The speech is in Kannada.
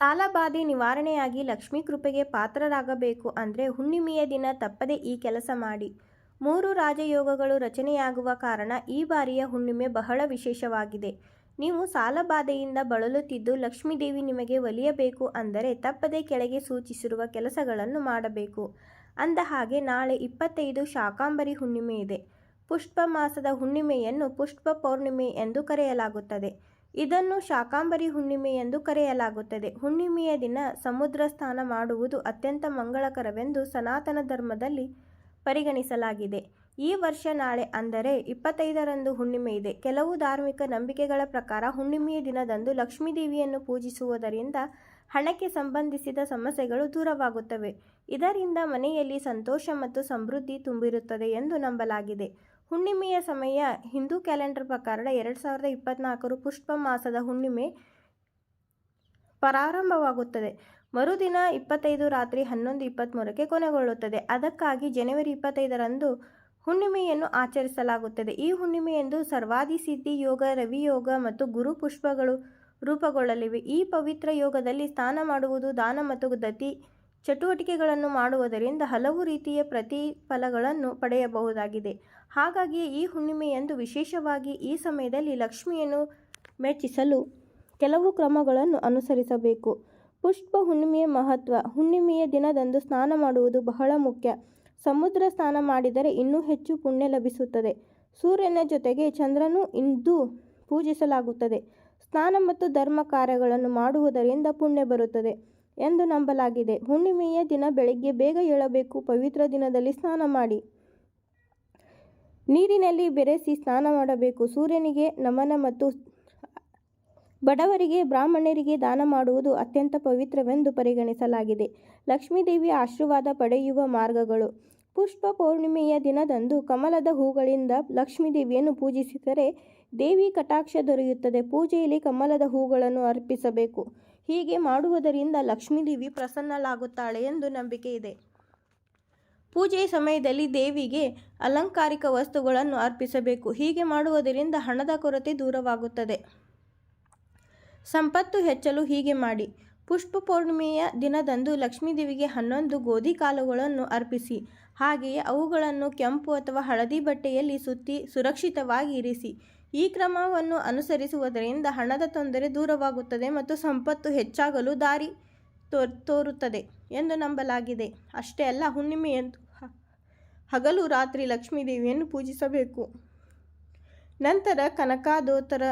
ಸಾಲಬಾಧೆ ನಿವಾರಣೆಯಾಗಿ ಲಕ್ಷ್ಮೀ ಕೃಪೆಗೆ ಪಾತ್ರರಾಗಬೇಕು ಅಂದರೆ ಹುಣ್ಣಿಮೆಯ ದಿನ ತಪ್ಪದೆ ಈ ಕೆಲಸ ಮಾಡಿ. ಮೂರು ರಾಜಯೋಗಗಳು ರಚನೆಯಾಗುವ ಕಾರಣ ಈ ಬಾರಿಯ ಹುಣ್ಣಿಮೆ ಬಹಳ ವಿಶೇಷವಾಗಿದೆ. ನೀವು ಸಾಲಬಾಧೆಯಿಂದ ಬಳಲುತ್ತಿದ್ದು ಲಕ್ಷ್ಮೀದೇವಿ ನಿಮಗೆ ಒಲಿಯಬೇಕು ಅಂದರೆ ತಪ್ಪದೆ ಕೆಳಗೆ ಸೂಚಿಸಿರುವ ಕೆಲಸಗಳನ್ನು ಮಾಡಬೇಕು. ಅಂದ ಹಾಗೆ ನಾಳೆ ಇಪ್ಪತ್ತೈದು ಶಾಕಾಂಬರಿ ಹುಣ್ಣಿಮೆ ಇದೆ. ಪುಷ್ಪ ಮಾಸದ ಹುಣ್ಣಿಮೆಯನ್ನು ಪುಷ್ಪ ಪೌರ್ಣಿಮೆ ಎಂದು ಕರೆಯಲಾಗುತ್ತದೆ. ಇದನ್ನು ಶಾಕಾಂಬರಿ ಹುಣ್ಣಿಮೆ ಎಂದು ಕರೆಯಲಾಗುತ್ತದೆ. ಹುಣ್ಣಿಮೆಯ ದಿನ ಸಮುದ್ರ ಸ್ನಾನ ಮಾಡುವುದು ಅತ್ಯಂತ ಮಂಗಳಕರವೆಂದು ಸನಾತನ ಧರ್ಮದಲ್ಲಿ ಪರಿಗಣಿಸಲಾಗಿದೆ. ಈ ವರ್ಷ ನಾಳೆ ಅಂದರೆ ಇಪ್ಪತ್ತೈದರಂದು ಹುಣ್ಣಿಮೆ ಇದೆ. ಕೆಲವು ಧಾರ್ಮಿಕ ನಂಬಿಕೆಗಳ ಪ್ರಕಾರ ಹುಣ್ಣಿಮೆಯ ದಿನದಂದು ಲಕ್ಷ್ಮೀದೇವಿಯನ್ನು ಪೂಜಿಸುವುದರಿಂದ ಹಣಕ್ಕೆ ಸಂಬಂಧಿಸಿದ ಸಮಸ್ಯೆಗಳು ದೂರವಾಗುತ್ತವೆ. ಇದರಿಂದ ಮನೆಯಲ್ಲಿ ಸಂತೋಷ ಮತ್ತು ಸಮೃದ್ಧಿ ತುಂಬಿರುತ್ತದೆ ಎಂದು ನಂಬಲಾಗಿದೆ. ಹುಣ್ಣಿಮೆಯ ಸಮಯ ಹಿಂದೂ ಕ್ಯಾಲೆಂಡರ್ ಪ್ರಕಾರ ಎರಡು ಸಾವಿರದ ಇಪ್ಪತ್ನಾಲ್ಕರು ಪುಷ್ಪ ಮಾಸದ ಹುಣ್ಣಿಮೆ ಪ್ರಾರಂಭವಾಗುತ್ತದೆ. ಮರುದಿನ ಇಪ್ಪತ್ತೈದು ರಾತ್ರಿ ಹನ್ನೊಂದು ಇಪ್ಪತ್ತ್ಮೂರಕ್ಕೆ ಕೊನೆಗೊಳ್ಳುತ್ತದೆ. ಅದಕ್ಕಾಗಿ ಜನವರಿ ಇಪ್ಪತ್ತೈದರಂದು ಹುಣ್ಣಿಮೆಯನ್ನು ಆಚರಿಸಲಾಗುತ್ತದೆ. ಈ ಹುಣ್ಣಿಮೆಯಂದು ಸರ್ವಾದಿ ಸಿದ್ಧಿ ಯೋಗ ರವಿಯೋಗ ಮತ್ತು ಗುರು ಪುಷ್ಪಗಳು ರೂಪುಗೊಳ್ಳಲಿವೆ. ಈ ಪವಿತ್ರ ಯೋಗದಲ್ಲಿ ಸ್ನಾನ ಮಾಡುವುದು, ದಾನ ಮತ್ತು ದತಿ ಚಟುವಟಿಕೆಗಳನ್ನು ಮಾಡುವುದರಿಂದ ಹಲವು ರೀತಿಯ ಪ್ರತಿಫಲಗಳನ್ನು ಪಡೆಯಬಹುದಾಗಿದೆ. ಹಾಗಾಗಿಯೇ ಈ ಹುಣ್ಣಿಮೆಯಂದು ವಿಶೇಷವಾಗಿ ಈ ಸಮಯದಲ್ಲಿ ಲಕ್ಷ್ಮಿಯನ್ನು ಮೆಚ್ಚಿಸಲು ಕೆಲವು ಕ್ರಮಗಳನ್ನು ಅನುಸರಿಸಬೇಕು. ಪುಷ್ಪ ಹುಣ್ಣಿಮೆಯ ಮಹತ್ವ. ಹುಣ್ಣಿಮೆಯ ದಿನದಂದು ಸ್ನಾನ ಮಾಡುವುದು ಬಹಳ ಮುಖ್ಯ. ಸಮುದ್ರ ಸ್ನಾನ ಮಾಡಿದರೆ ಇನ್ನೂ ಹೆಚ್ಚು ಪುಣ್ಯ ಲಭಿಸುತ್ತದೆ. ಸೂರ್ಯನ ಜೊತೆಗೆ ಚಂದ್ರನು ಇಂದು ಪೂಜಿಸಲಾಗುತ್ತದೆ. ಸ್ನಾನ ಮತ್ತು ಧರ್ಮ ಕಾರ್ಯಗಳನ್ನು ಮಾಡುವುದರಿಂದ ಪುಣ್ಯ ಬರುತ್ತದೆ. ಎಂದು ನಂಬಲಾಗಿದೆ. ಹುಣ್ಣಿಮೆಯ ದಿನ ಬೆಳಗ್ಗೆ ಬೇಗ ಏಳಬೇಕು. ಪವಿತ್ರ ದಿನದಲ್ಲಿ ಸ್ನಾನ ಮಾಡಿ. ನೀರಿನಲ್ಲಿ ಬೆರೆಸಿ ಸ್ನಾನ ಮಾಡಬೇಕು. ಸೂರ್ಯನಿಗೆ ನಮನ ಮತ್ತು ಬಡವರಿಗೆ ಬ್ರಾಹ್ಮಣರಿಗೆ ದಾನ ಮಾಡುವುದು ಅತ್ಯಂತ ಪವಿತ್ರವೆಂದು ಪರಿಗಣಿಸಲಾಗಿದೆ. ಲಕ್ಷ್ಮೀದೇವಿಯ ಆಶೀರ್ವಾದ ಪಡೆಯುವ ಮಾರ್ಗಗಳು. ಪುಷ್ಪ ಪೌರ್ಣಿಮೆಯ ದಿನದಂದು ಕಮಲದ ಹೂಗಳಿಂದ ಲಕ್ಷ್ಮೀದೇವಿಯನ್ನು ಪೂಜಿಸಿದರೆ ದೇವಿ ಕಟಾಕ್ಷ ದೊರೆಯುತ್ತದೆ. ಪೂಜೆಯಲ್ಲಿ ಕಮಲದ ಹೂಗಳನ್ನು ಅರ್ಪಿಸಬೇಕು. ಹೀಗೆ ಮಾಡುವುದರಿಂದ ಲಕ್ಷ್ಮೀದೇವಿ ಪ್ರಸನ್ನಳಾಗುತ್ತಾಳೆ ಎಂದು ನಂಬಿಕೆ ಇದೆ. ಪೂಜೆಯ ಸಮಯದಲ್ಲಿ ದೇವಿಗೆ ಅಲಂಕಾರಿಕ ವಸ್ತುಗಳನ್ನು ಅರ್ಪಿಸಬೇಕು. ಹೀಗೆ ಮಾಡುವುದರಿಂದ ಹಣದ ಕೊರತೆ ದೂರವಾಗುತ್ತದೆ. ಸಂಪತ್ತು ಹೆಚ್ಚಲು ಹೀಗೆ ಮಾಡಿ. ಪುಷ್ಪ ಪೌರ್ಣಿಮೆಯ ದಿನದಂದು ಲಕ್ಷ್ಮೀದೇವಿಗೆ ಹನ್ನೊಂದು ಗೋಧಿ ಕಾಲುಗಳನ್ನು ಅರ್ಪಿಸಿ, ಹಾಗೆಯೇ ಅವುಗಳನ್ನು ಕೆಂಪು ಅಥವಾ ಹಳದಿ ಬಟ್ಟೆಯಲ್ಲಿ ಸುತ್ತಿ ಸುರಕ್ಷಿತವಾಗಿ ಇರಿಸಿ. ಈ ಕ್ರಮವನ್ನು ಅನುಸರಿಸುವುದರಿಂದ ಹಣದ ತೊಂದರೆ ದೂರವಾಗುತ್ತದೆ ಮತ್ತು ಸಂಪತ್ತು ಹೆಚ್ಚಾಗಲು ದಾರಿ ತೋರ್ ತೋರುತ್ತದೆ ಎಂದು ನಂಬಲಾಗಿದೆ. ಅಷ್ಟೇ ಅಲ್ಲ, ಹುಣ್ಣಿಮೆಯಂದು ಹಗಲು ರಾತ್ರಿ ಲಕ್ಷ್ಮೀದೇವಿಯನ್ನು ಪೂಜಿಸಬೇಕು. ನಂತರ ಕನಕಾದೋತ್ತರ